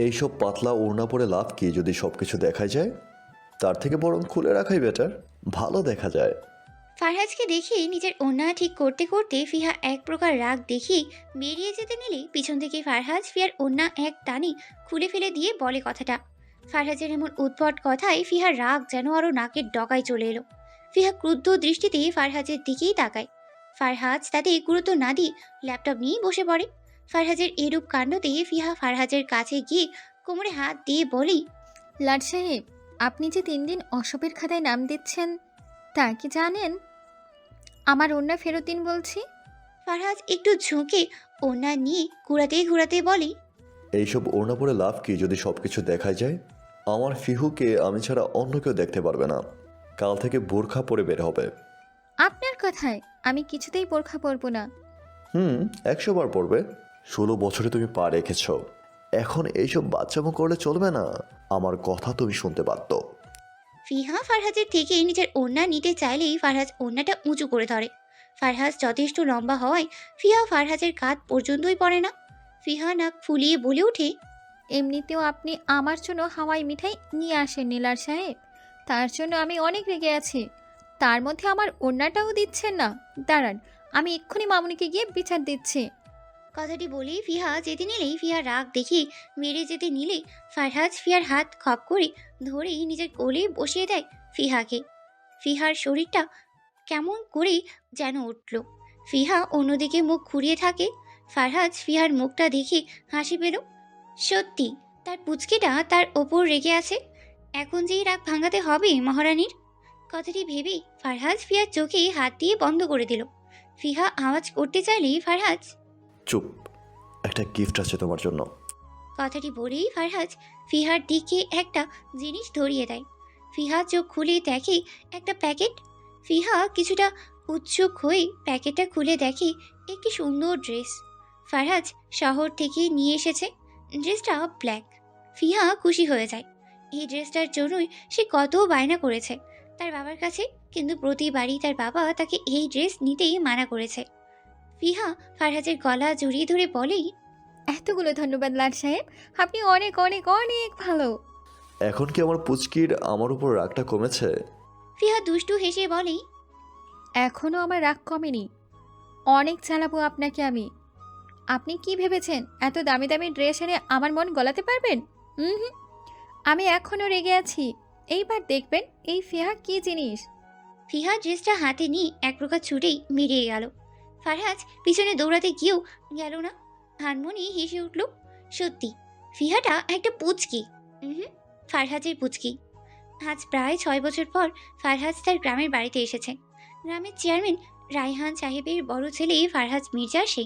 এইসব পাতলা ওড়না পরে লাভ কি যদি সব কিছু দেখা যায়? তার থেকে বরং খুলে রাখাই বেটার ভালো দেখা যায়। ফারহাজকে দেখে নিজের ওন্না ঠিক করতে করতে ফিহা এক প্রকার রাগ দেখিয়ে বেরিয়ে যেতে নিলে পিছন থেকে ফারহাজ ফিয়ার ওন্না এক টানে খুলে ফেলে দিয়ে বলে কথাটা। ফারহাজের এমন উদ্ভট কথায় ফিহার রাগ যেন আরও নাকের ডগায় চলে এলো। ফিহা ক্রুদ্ধ দৃষ্টিতে ফারহাজের দিকেই তাকায়। ফারহাজ তাতে গুরুত্ব না দিয়ে ল্যাপটপ নিয়েই বসে পড়ে। ফারহাজের এরূপ কাণ্ড দিয়ে ফিহা ফারহাজের কাছে গিয়ে কোমরে হাত দিয়ে বলি লাট সাহেব আপনি যে তিন দিন অসবের খাতায় নাম দিচ্ছেন তা কি জানেন? আমার অন্য ফেরত দিন বলছি। ফারহাজ একটু ঝুঁকে ওন্না নিয়ে ঘুরাতে ঘুরাতে বলি এইসব ওড়না পরে লাভ কি যদি সব কিছু দেখা যায়? আমার ফিহুকে আমি ছাড়া অন্য কেউ দেখতে পারবে না। কাল থেকে বোরখা পরে বের হবে। আপনার কথায় আমি কিছুতেই বোরখা পরবো না। হুম একশো বার পড়বে ষোলো বছরে তুমি পা রেখেছ। এখন এইসব বাচ্চামো করলে চলবে না। আমার কথা তুমি শুনতে পারতো ফিহা ফারহাজের থেকে নিজের ওড়না নিতে চাইলেই ফারহাজ ওড়নাটা উঁচু করে ধরে। ফারহাজ যথেষ্ট লম্বা হওয়ায় ফিহা ফারহাজের কাঁধ পর্যন্তই পড়ে না। ফিহা নাক ফুলিয়ে বলে ওঠে এমনিতেও আপনি আমার জন্য হাওয়াই মিঠাই নিয়ে আসেন নীলার সাহেব। তার জন্য আমি অনেক রেগে আছি। তার মধ্যে আমার অন্যটাও দিচ্ছেন না। দাঁড়ান আমি এক্ষুনি মামুনিকে গিয়ে বিচার দিচ্ছি। কথাটি বলেই ফিহা যেতে নিলেই ফিহা রাগ দেখে মেরে যেতে নিলে ফারহাজ ফিয়ার হাত খপ করে ধরেই নিজের কোলে বসিয়ে দেয় ফিহাকে। ফিহার শরীরটা কেমন করে যেন উঠল। ফিহা অন্যদিকে মুখ ঘুরিয়ে থাকে। ফারহাজ ফিহার মুখটা দেখে হাসি পেল। সত্যি, তার পুচকিটা তার ওপর রেগে আছে। এখন যেই রাগ ভাঙাতে হবে মহারানীর? কথাটি ভেবেই ফারহাজ ফিয়ার চোখে হাত দিয়ে বন্ধ করে দিল। ফিহা আওয়াজ করতে চাইলেই ফারহাজ চুপ। একটা গিফট আছে তোমার জন্য। কথাটি বলেই ফারহাজ ফিহার দিকে একটা জিনিস ধরিয়ে দেয়। ফিহা চোখ খুলে দেখে একটা প্যাকেট। ফিহা কিছুটা উৎসুক হয়ে প্যাকেটটা খুলে দেখে একটি সুন্দর ড্রেস। ফারহাজ শহর থেকে নিয়ে এসেছে। ড্রেসটা ব্ল্যাক ফিহা খুশি হয়ে যায়। এই ড্রেসটার জন্যই সে কত বায়না করেছে। তার বাবার কাছে, কিন্তু প্রতিবারই তার বাবা তাকে এই ড্রেস নিতেই মানা করেছে। ফিহা ফারহাজের গলা জড়িয়ে ধরে বলেই এতগুলো ধন্যবাদ লাট সাহেব আপনি অনেক অনেক অনেক ভালো। এখন কি আমার পুচকির আমার উপর রাগটা কমেছে? ফিহা দুষ্টু হেসে বলে এখনও আমার রাগ কমেনি। অনেক চালাবো আপনাকে আমি। আপনি কি ভেবেছেন এত দামি দামি ড্রেস এনে আমার মন গলাতে পারবেন? হুম হুম আমি এখনও রেগে আছি। এইবার দেখবেন এই ফিহা কি জিনিস? ফিহা ড্রেসটা হাতে নিয়ে এক প্রকার ছুটেই বেরিয়ে গেল। ফারহাজ পিছনে দৌড়াতে গিয়েও গেল না। হানমনি হেসে উঠল, সত্যি ফিহাটা একটা পুচকি। হুম, ফারহাজের পুচকি। আজ প্রায় ছয় বছর পর ফারহাজ তার গ্রামের বাড়িতে এসেছে। গ্রামের চেয়ারম্যান রায়হান সাহেবের বড় ছেলে ফারহাজ মির্জা সে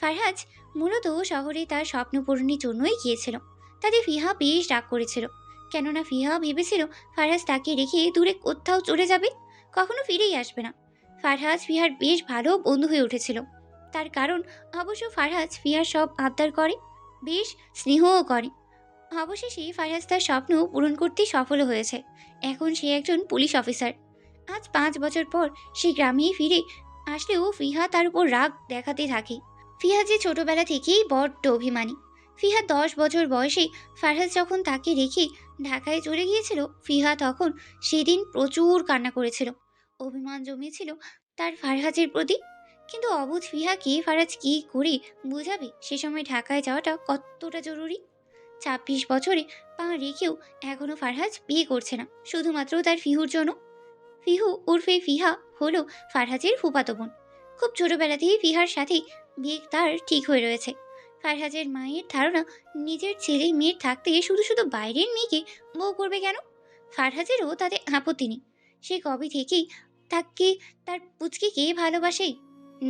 ফারহাজ মূলত শহরে তার স্বপ্ন পূরণের জন্যই গিয়েছিল। তাতে ফিহা বেশ রাগ করেছিল। কেননা ফিহা ভেবেছিল ফারহাজ তাকে রেখে দূরে কোথাও চলে যাবে, কখনো ফিরেই আসবে না। ফারহাজ ফিহার বেশ ভালো বন্ধু হয়ে উঠেছিল। তার কারণ, অবশ্য ফারহাজ ফিহার সব আবদার করে, বেশ স্নেহও করে। অবশেষে ফারহাজ তার স্বপ্ন পূরণ করতে সফল হয়েছে। এখন সে একজন পুলিশ অফিসার। আজ পাঁচ বছর পর সে গ্রামে ফিরে আসলেও ফিহা তার উপর রাগ দেখাতে থাকে। ফিহা যে ছোটবেলা থেকেই বড্ড অভিমানী। ফিহা দশ বছর বয়সে ফারহাজ যখন তাকে রেখে ঢাকায় চলে গিয়েছিল, ফিহা তখন সেদিন প্রচুর কান্না করেছিল। অভিমান জমিয়েছিল তার ফারহাজের প্রতি। কিন্তু অবুধ ফিহাকে ফারহাজ কী করে বোঝাবে? সে সময় ঢাকায় যাওয়াটা কতটা জরুরি? ছাব্বিশ বছরে পা রেখেও এখনও ফারহাজ বিয়ে করছে না, শুধুমাত্র তার ফিহুর জন্য। ফিহু উর্ফে ফিহা হলো ফারহাজের ফুপাতো বোন। খুব ছোটবেলাতেই ফিহার সাথে বিয়ে তার ঠিক হয়ে রয়েছে। ফারহাজের মায়ের ধারণা, নিজের ছেলে মেয়ের থাকতে শুধু শুধু বাইরের মেয়েকে বউ করবে কেন? ফারহাজেরও তাতে আপত্তি নেই। সে কবে থেকেই তাকে, তার পুচকিকে ভালোবাসে?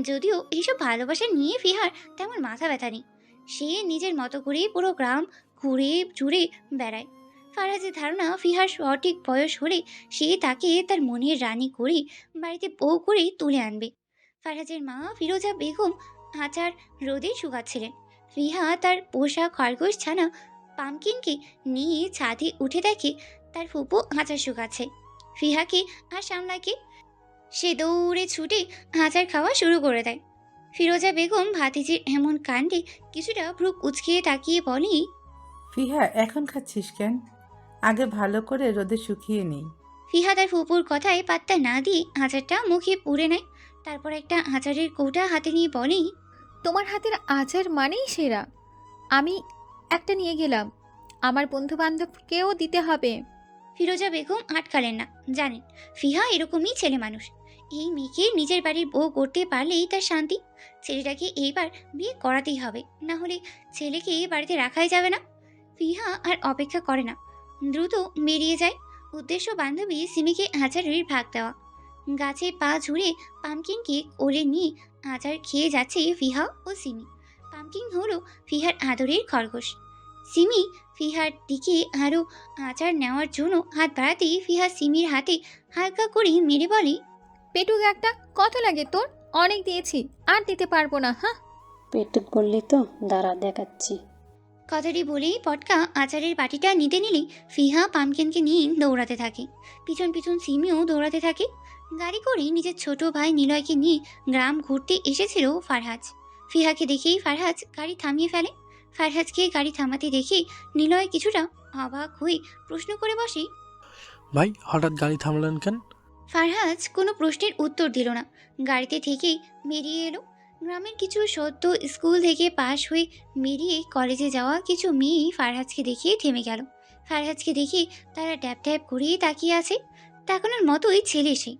যদিও এইসব ভালোবাসা নিয়ে ফিহার তেমন মাথা ব্যথা নেই। সে নিজের মতো করেই পুরো গ্রাম ঘুরে জুড়ে বেড়ায়। ফারহাজের ধারণা, ফিহার সঠিক বয়স হলে সে তাকে তার মনের রানী করে বাড়িতে বউ করে তুলে আনবে। ফারহাজের মা ফিরোজা বেগম আচার রোদে শুকাচ্ছিলেন। ফিহা তার পোষা খরগোশ ছানা, পামকিনকে নিয়ে ছাদে উঠে দেখে তার ফুপু আচার শুকাচ্ছে। ফিহাকে আর সামলাকে সে দৌড়ে ছুটে আচার খাওয়া শুরু করে দেয়। ফিরোজা বেগম ভাতিজির এমন কাণ্ডে কিছুটা ভ্রু কুচকিয়ে তাকিয়ে বলে ফিহা এখন খাচ্ছিস কেন? আগে ভালো করে রোদে শুকিয়ে নেই ফিহা তার ফুপুর কথায় পাত্তা না দিয়ে আচারটা মুখে পুড়ে নেয়। তারপর একটা আচারের কৌটা হাতে নিয়ে বলেই তোমার হাতের আচার মানেই সেরা। আমি একটা নিয়ে গেলাম। আমার বন্ধু বান্ধবকেও দিতে হবে। ফিরোজা বেগম আটকালেন না। জানেন ফিহা এরকমই ছেলে মানুষ। এই মেয়েকে নিজের বাড়ির বউ করতে পারলেই তার শান্তি। ছেলেটাকে এইবার বিয়ে করাতেই হবে। না হলে ছেলেকে বাড়িতে রাখাই যাবে না। ফিহা আর অপেক্ষা করে না। দ্রুত বেরিয়ে যায়। উদ্দেশ্য বান্ধবী সিমিকে আচারের ভাগ দেওয়া। গাছে পা ঝুড়ে পামকিনকে কোলে নিয়ে আচার খেয়ে যাচ্ছে ফিহা ও সিমি। পামকিন হলো ফিহার আদরের খরগোশ। সিমি ফিহার দিকে আরও আচার নেওয়ার জন্য হাত বাড়াতেই ফিহা সিমির হাতে হালকা করে মেরে বলে পেটুক একটা কত লাগে তোর? অনেক দিয়েছি আর দিতে পারব না হ্যাঁ পেটুক বললি তো দাঁড়া দেখাচ্ছি। কথাটি বলেই পটকা আচারের বাটিটা নিতে নিলে ফিহা পামকিনকে নিয়ে দৌড়াতে থাকে। পিছন পিছন সিমিও দৌড়াতে থাকে। গাড়ি করে নিজের ছোট ভাই নিলয়কে নিয়ে গ্রাম ঘুরতে এসেছিল ফারহাজ। ফিহাকে দেখেই ফারহাজ গাড়ি থামিয়ে ফেলে। ফারহাজকে গাড়ি থামাতে দেখে নিলয় কিছুটা অবাক হয়ে প্রশ্ন করে বসে ভাই হঠাৎ গাড়ি থামলেন কেন? ফারহাজ কোনো প্রশ্নের উত্তর দিল না। গাড়িতে থেকেই বেরিয়ে এলো। গ্রামের কিছু সদ্য স্কুল থেকে পাশ হয়ে বেরিয়ে কলেজে যাওয়া কিছু মেয়ে ফারহাজকে দেখে থেমে গেল। ফারহাজকে দেখে তারা ট্যাপ ট্যাপ করেই তাকিয়ে আছে। তাকানোর মতোই ছেলে সে।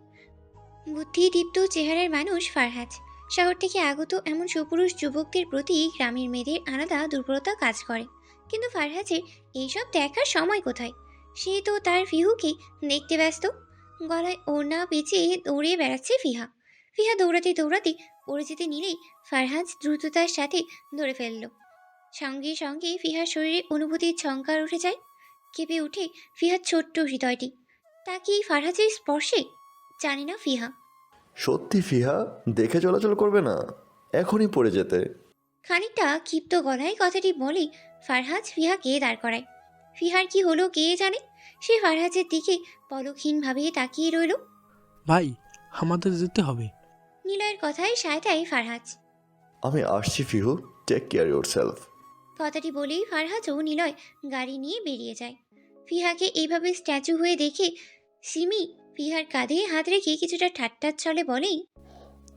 বুদ্ধিদীপ্ত চেহারার মানুষ ফারহাজ শহর থেকে আগত এমন সুপুরুষ যুবকদের প্রতি গ্রামের মেয়েদের আলাদা দুর্বলতা কাজ করে। কিন্তু ফারহাজের এইসব দেখার সময় কোথায়? সে তো তার ফিহুকে দেখতে ব্যস্ত। গলায় ওড়না পেঁচিয়ে দৌড়ে বেড়াচ্ছে ফিহা। ফিহা দৌড়াতে দৌড়াতে পড়ে যেতে নিলেই ফারহাজ দ্রুততার সাথে ধরে ফেলল। সঙ্গে সঙ্গে ফিহার শরীরে অনুভূতির ঝঙ্কার উঠে যায়। কেঁপে উঠে ফিহার ছোট্ট হৃদয়টি। তা কি ফারহাজের স্পর্শে জানি না ফিহা। সত্যি ফিহা দেখে চলাচল করবে না। এখনই পড়ে যেতে। খানিকটা ক্ষিপ্ত গলায় কথাটি বলে ফারহাজ ফিহাকে দাঁড় করায়। ফিহার কি হলো কে জানে? সে ফারহাজের দিকে পলকহীনভাবে তাকিয়ে রইল। ভাই আমাদের যেতে হবে। নিলয়ের কথায় সায়তায় ফারহাজ। আমি আসছি ফিহু টেক কেয়ার ইউর সেলফ কথাটি বলেই ফারহাজ ও নিলয় গাড়ি নিয়ে বেরিয়ে যায়। ফিহাকে এইভাবে স্ট্যাচু হয়ে দেখে সিমি ফিহার কাঁধে হাত রেখে কিছুটা ঠাট্টার চলে বলেই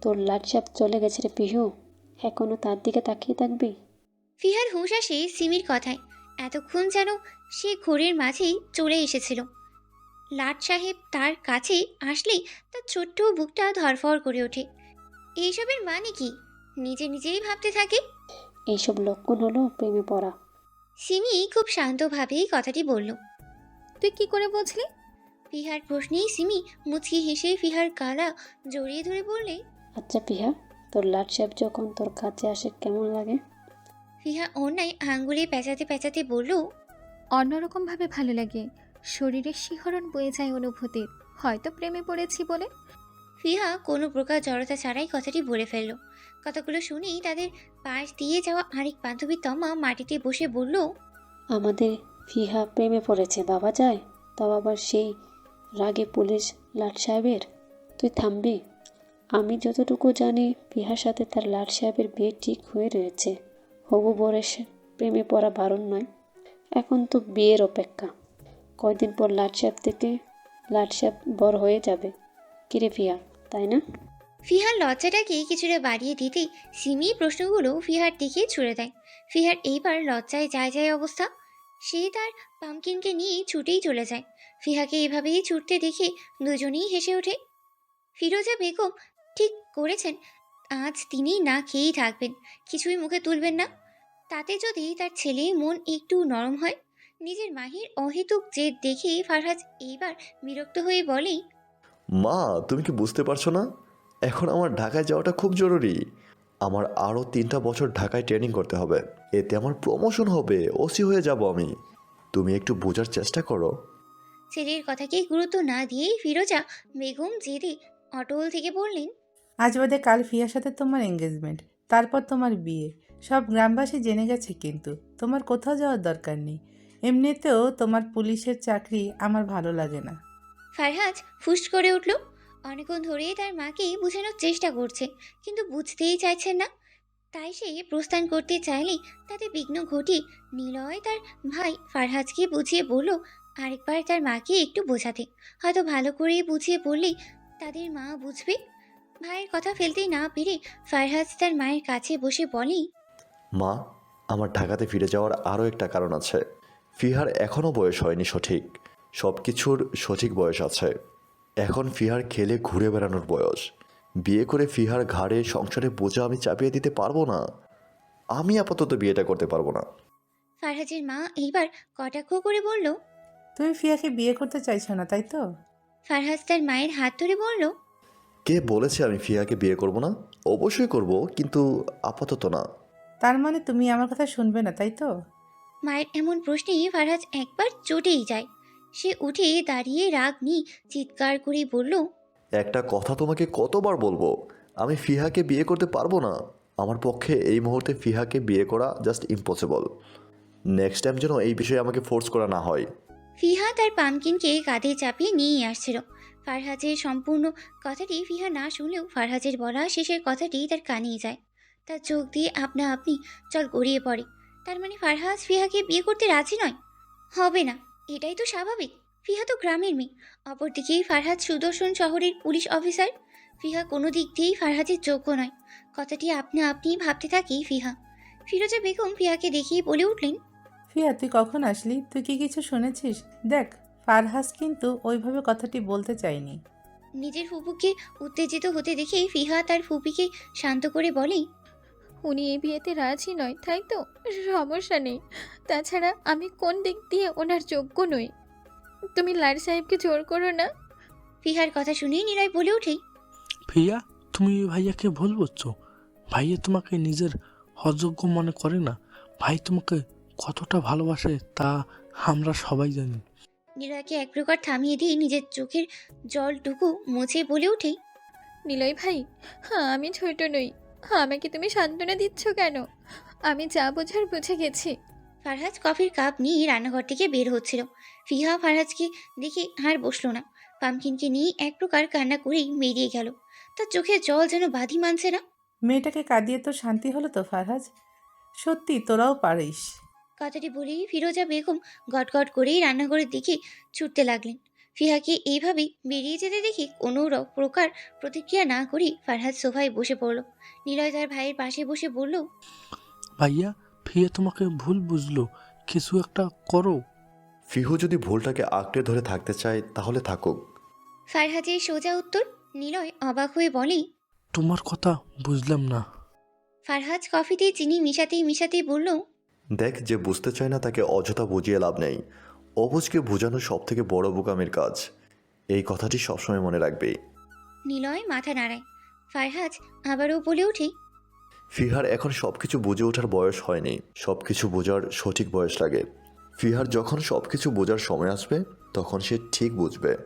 তোর লাটসাপ চলে গেছে রে পিহু এখনও তার দিকে তাকিয়ে থাকবি? ফিহার হুঁশ আসে সিমির কথায়। এতক্ষণ যেন সে ঘোরের মাঝেই চলে এসেছিল। লাট সাহেব তার কাছে আসলেই তার ছোট্ট বুকটা ধরফর করে ওঠে। এইসবের মানে কি? নিজে নিজেই ভাবতে থাকে? এইসব লক্ষণ হলো প্রেমে পড়া। সিমি খুব শান্তভাবেই কথাটি বলল। তুই কি করে বুঝলি? ফিহার প্রশ্নেই সিমি মুচকি হেসে ফিহার গালা জড়িয়ে ধরে বললে আচ্ছা পিহা তোর লাট সাহেব যখন তোর কাছে আসে কেমন লাগে? ফিহা অন্যায় আঙ্গুলে পেঁচাতে পেঁচাতে বলল অন্যরকমভাবে ভালো লাগে। শরীরের শিহরণ বয়ে যায় অনুভূতির হয়তো প্রেমে পড়েছি বলে। ফিহা কোনো প্রকার জড়তা ছাড়াই কথাটি বলে ফেলল। কথাগুলো শুনেই তাদের পাশ দিয়ে যাওয়া আরেক বান্ধবী তমা মাটিতে বসে বলল আমাদের ফিহা প্রেমে পড়েছে বাবা যায়? তাও আবার সেই রাগে পুলিশ লাট সাহেবের? তুই থামবি। আমি যতটুকু জানি ফিহার সাথে তার লাট সাহেবের বিয়ে ঠিক হয়ে রয়েছে। হবু বরের সা- প্রেমে পড়া বারণ নয়। এখন তো বিয়ের অপেক্ষা। কয়দিন পর লাট সাহেব থেকে লাট সাহেব বর হয়ে যাবে। কিরে ফিয়া, তাই না? ফিহার লজ্জাটাকে কিছুটা বাড়িয়ে দিতেই সিমি প্রশ্নগুলো ফিহার দিকে ছুড়ে দেয়। ফিহার এইবার লজ্জায় যায় যায় অবস্থা। সে তার পামকিনকে নিয়ে ছুটেই চলে যায়। ফিহাকে এভাবেই ছুটতে দেখে দুজনেই হেসে ওঠে। ফিরোজা বেগম ঠিক করেছেন, আজ তিনি না খেয়েই থাকবেন। কিছুই মুখে তুলবেন না। তাতে যদি তার ছেলে মন একটু নরম হয় নিজের মাহির অহেতুক জেদ দেখে ফারহাজ এইবার বিরক্ত হয়ে বলেই মা তুমি কি বুঝতে পারছ না? এখন আমার ঢাকায় যাওয়াটা খুব জরুরি। আমার আরও তিনটা বছর ঢাকায় ট্রেনিং করতে হবে। এতে আমার প্রমোশন হবে ওসি হয়ে যাব আমি। তুমি একটু বোঝার চেষ্টা করো। ছেলের কথাকে গুরুত্ব না দিয়েই ফিরোজা বেগম জেদে অটল থেকে বললেন আজ বাদে কাল ফিয়ার সাথে তোমার এঙ্গেজমেন্ট তারপর তোমার বিয়ে। সব গ্রামবাসী জেনে গেছে কিন্তু, তোমার কোথাও যাওয়ার দরকার নেই। এমনিতেও তোমার পুলিশের চাকরি আমার ভালো লাগে না। ফারহাজ ফুস করে উঠল। অনেকক্ষণ ধরেই তার মাকে বোঝানোর চেষ্টা করছে, কিন্তু বুঝতেই চাইছেন না। তাই সে প্রস্থান করতে চাইলে তাতে বিঘ্ন ঘটি নিলয় তার ভাই ফারহাজকে বুঝিয়ে বলল, আরেকবার তার মাকে একটু বোঝাতে। হয়তো ভালো করে বুঝিয়ে বললেই তাদের মা বুঝবে। ভাইয়ের কথা ফেলতেই না পেরে ফারহাজ তার মায়ের কাছে বসে বলে মা আমার ঢাকাতে ফিরে যাওয়ার আরও একটা কারণ আছে। ফিহার এখনও বয়স হয়নি সঠিক। সব কিছুর সঠিক বয়স আছে। এখন ফিহার খেলে ঘুরে বেড়ানোর বয়স। বিয়ে করে ফিহার ঘাড়ে সংসারে বোঝা আমি চাপিয়ে দিতে পারব না। আমি আপাতত বিয়েটা করতে পারব না। ফারহাজের মা এইবার কটাক্ষ করে বলল? তুমি ফিয়াকে বিয়ে করতে চাইছো না তাই তো? ফারহাজ তার মায়ের হাত ধরে বলল। কে বলেছে আমি ফিয়াকে বিয়ে করব না? অবশ্যই করব কিন্তু আপাতত না। তার মানে তুমি আমার কথা শুনবে না তাই তো? মায়ের এমন প্রশ্নে ফারহাজ একবার চটেই যায়। সে উঠে দাঁড়িয়ে রাগ নি চিৎকার করে বলল একটা কথা তোমাকে কতবার বলব? আমি ফিহাকে বিয়ে করতে পারব না। আমার পক্ষে এই মুহূর্তে ফিহাকে বিয়ে করা জাস্ট ইম্পসিবল নেক্সট টাইম যেন এই বিষয়ে আমাকে ফোর্স করা না হয়। ফিহা তার পামকিনকে কাঁধে চাপিয়ে নিয়ে আসছিল। ফারহাজের সম্পূর্ণ কথাটি ফিহা না শুনলেও ফারহাজের বলা শেষের কথাটি তার কানেই যায়। তার চোখ দিয়ে আপনা আপনি জল গড়িয়ে পড়ে। তার মানে ফারহাজ ফিহাকে বিয়ে করতে রাজি নয়? হবে না এটাই তো স্বাভাবিক। ফিহা তো গ্রামের মেয়ে। অপরদিকেই ফারহাজ সুদর্শন শহরের পুলিশ অফিসার। ফিহা কোনো দিক দিয়েই ফারহাজের যোগ্য নয়। কথাটি আপনা আপনিই ভাবতে থাকি ফিহা। ফিরোজা বেগম ফিহাকে দেখিয়ে বলে উঠলেন ফিয়া তুই কখন আসলি? তুই কি কিছু শুনেছিস? দেখ ফারহাস কিন্তু ওইভাবে কথাটি বলতে চাইনি নিজের ফুপুকে উত্তেজিত হতে দেখে ফিহা তার ফুপিকে শান্ত করে বলে উনি এই বিয়েতে রাজি নয় তাই তো? সমস্যা নেই। তাছাড়া আমি কোন দিক দিয়ে ওনার যোগ্য নই? তুমি লাড সাহেবকে জোর করো না। ফিহার কথা শুনেই নিলয় বলে ওঠে ফিয়া তুমি ভাইয়াকে ভুল বলছো ভাইয়া তোমাকে নিজের অযোগ্য মনে করে না। ভাই তোমাকে কতটা ভালোবাসে তা আমরা সবাই জানি। নিলয়কে এক প্রকার থামিয়ে দিয়ে নিজের চোখের জলটুকু মুছে বলে ওঠে নিলয় ভাই হ্যাঁ আমি ছোট নই। আমাকে তুমি সান্ত্বনা দিচ্ছ কেন? আমি যা বোঝার বুঝে গেছি। ফারহাজ কফির কাপ নিয়ে রান্নাঘর থেকে বের হচ্ছিল। ফিহা ফারহাজকে দেখে আর বসল না। পামকিনকে নিয়ে এক প্রকার কান্না করেই বেরিয়ে গেল। তার চোখে জল যেন বাঁধি মানছে না। মেয়েটাকে কাঁদিয়ে তো শান্তি হলো তো ফারহাজ? সত্যি তোরাও পারিস। কথাটি বলেই ফিরোজা বেগম গটগট করেই রান্নাঘরের দিকে ছুটতে লাগলেন। ফিহাকে এইভাবে বেরিয়ে যেতে দেখে কোনো র- প্রকার প্রতিক্রিয়া না করেই ফারহাদ সোফায় বসে পড়ল। নিলয় তার ভাইয়ের পাশে বসে বলল ভাইয়া ফিয়া তোমাকে ভুল বুঝলো। কিছু একটা করো। ফিহু যদি ভুলটাকে আঁকড়ে ধরে থাকতে চায় তাহলে থাকুক। ফারহাদের সোজা উত্তর নিলয় অবাক হয়ে বলে তোমার কথা বুঝলাম না। ফারহাদ কফিতে চিনি মিশাতেই মিশাতেই বলল দেখ যে বুঝতে চায় না তাকে অযথা বুঝিয়ে লাভ নেই। অবুজকে বোঝানো সব থেকে বড় বোকামের কাজ। এই কথাটি সবসময় মনে রাখবে। নিলয় মাথা নাড়ায়। ফারহাদ আবারও বলে উঠি ফিহার এখন সব কিছু বুঝে ওঠার বয়স হয়নি। সব কিছু বোঝার সঠিক বয়স লাগে। ফিহার যখন সব কিছু বোঝার সময় আসবে তখন সে ঠিক বুঝবে।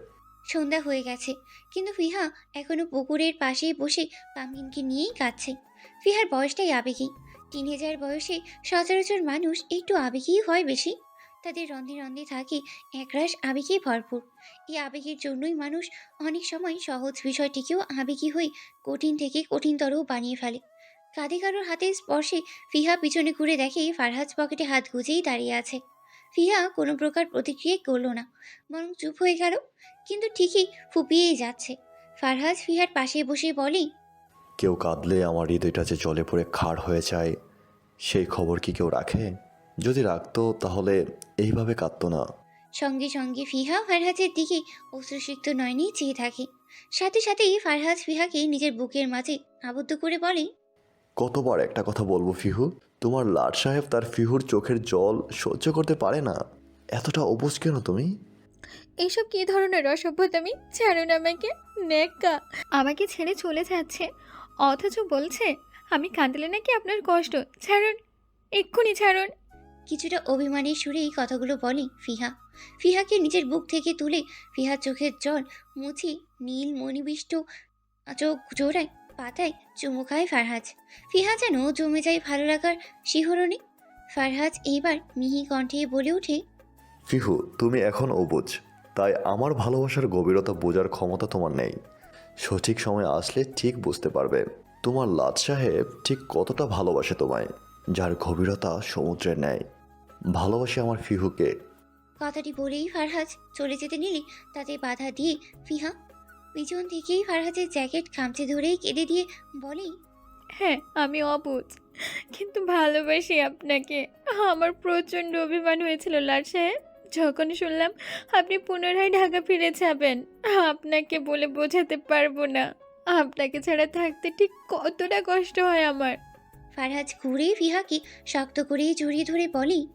সন্ধ্যা হয়ে গেছে কিন্তু ফিহা এখনও পুকুরের পাশেই বসে পামিনকে নিয়েই কাঁদছে। ফিহার বয়সটাই আবেগী। টিনেজার বয়সে সচরাচর মানুষ একটু আবেগী হয় বেশি। তাদের রন্ধে রন্ধে থাকে একরাশ আবেগে ভরপুর। এই আবেগের জন্যই মানুষ অনেক সময় সহজ বিষয়টিকেও আবেগী হয়ে কঠিন থেকে কঠিনতর বানিয়ে ফেলে। কাঁধে কারোর হাতে স্পর্শে ফিহা পিছনে ঘুরে দেখে ফারহাজ পকেটে হাত গুজেই দাঁড়িয়ে আছে। ফিহা কোনো প্রকার প্রতিক্রিয়া করল না, বরং চুপ হয়ে গেল, কিন্তু ঠিকই ফুপিয়েই যাচ্ছে। ফারহাজ ফিহার পাশে বসে বলে, কেউ কাঁদলে আমার হৃদয়টা যে জলে পড়ে খাড় হয়ে যায়, সেই খবর কি কেউ রাখে? যদি রাখতো তাহলে এইভাবে কাঁদতো না। সঙ্গে সঙ্গে ফিহা ফারহাজের দিকে অশ্রুসিক্ত নয়নে চেয়ে থাকে। সাথে সাথেই ফারহাজ ফিহাকে নিজের বুকের মাঝে আবদ্ধ করে বলে কতবার একটা কথা বলব ফিহু? তোমার লাট সাহেব তার ফিহুর চোখের জল সহ্য করতে পারে না। এতটা অবুজ কেন তুমি? এইসব কী ধরনের অসভ্য তুমি? ছাড়ুন আমাকে নেকা আমাকে ছেড়ে চলে যাচ্ছে। অথচ বলছে আমি কাঁদলে নাকি আপনার কষ্ট? ছাড়ুন এক্ষুনি ছাড়ুন। কিছুটা অভিমানের সুরেই কথাগুলো বলে ফিহা। ফিহাকে নিজের বুক থেকে তুলে ফিহার চোখের জল মুছে নীল মণিবিষ্ট চোখ জোড়ায় পাতায় চুমু খায় ফারহাজ ফিহা যেন জমে যায় ভালো লাগার শিহরণে। ফারহাজ এইবার মিহি কণ্ঠে বলে ওঠে, ফিহু, তুমি এখন অবুজ তাই আমার ভালোবাসার গভীরতা বোঝার ক্ষমতা তোমার নেই। সঠিক সময় আসলে ঠিক বুঝতে পারবে, তোমার লাদ সাহেব ঠিক কতটা ভালোবাসে তোমায়, যার গভীরতা সমুদ্রের ন্যায়। ভালোবাসে আমার ফিহুকে। কথাটি বলেই ফারহাজ চলে যেতে নিলে তাতে বাধা দিয়ে ফিহা পিছন থেকেই ফারহাজের জ্যাকেট খামচে ধরেই কেঁদে দিয়ে বলেই হ্যাঁ আমি অবুঝ কিন্তু ভালোবাসি আপনাকে। আমার প্রচণ্ড অভিমান হয়েছিল লাট সাহেব। যখন শুনলাম আপনি পুনরায় ঢাকা ফিরে যাবেন আপনাকে বলে বোঝাতে পারব না। আপনাকে ছাড়া থাকতে ঠিক কতটা কষ্ট হয় আমার। ফারহাজ ঘুরে ফিহাকে শক্ত করে জড়িয়ে ধরে বলেই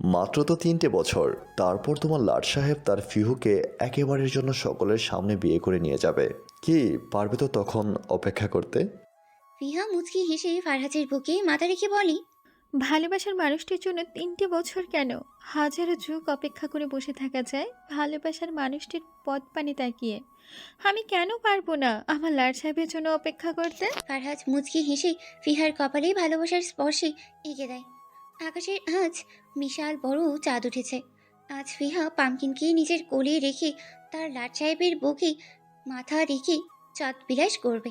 মাত্র তো তিনটে বছর তারপর তোমার লাট সাহেব তার ফিহুকে একেবারের জন্য সকলের সামনে বিয়ে করে নিয়ে যাবে। কি পারবে তো তখন অপেক্ষা করতে? ফিহা মুচকি হেসে ফারহাজের বুকে মাথা রেখে বলে ভালোবাসার মানুষটির জন্য তিনটে বছর কেন? হাজারো যুগ অপেক্ষা করে বসে থাকা যায় ভালোবাসার মানুষটির পথ পানি তাকিয়ে। আমি কেন পারব না আমার লাট সাহেবের জন্য অপেক্ষা করতে? ফারহাজ মুচকি হেসে ফিহার কপালে ভালোবাসার স্পর্শে এগিয়ে দেয়। আকাশের আজ বিশাল বড় চাঁদ উঠেছে। আজ ফিহা পামকিনকে নিজের কোলে রেখে তার লাট সাহেবের বুকে মাথা রেখে চাঁদ বিলাস করবে।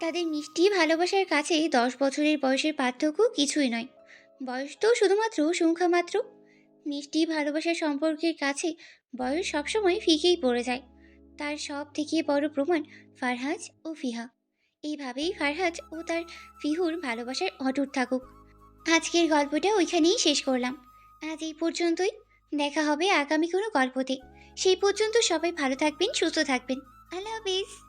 তাদের মিষ্টি ভালোবাসার কাছে দশ বছরের বয়সের পার্থক্য কিছুই নয়। বয়স তো শুধুমাত্র সংখ্যা মাত্র। মিষ্টি ভালোবাসার সম্পর্কের কাছে বয়স সবসময় ফিকেই পড়ে যায়। তার সব থেকে বড় প্রমাণ ফারহাজ ও ফিহা। এইভাবেই ফারহাজ ও তার ফিহুর ভালোবাসার অটুট থাকুক। আজকের গল্পটা ওইখানেই শেষ করলাম। আজ এই পর্যন্তই। দেখা হবে আগামী কোনো গল্পতে। সেই পর্যন্ত সবাই ভালো থাকবেন, সুস্থ থাকবেন। আল্লাহ হাফিজ।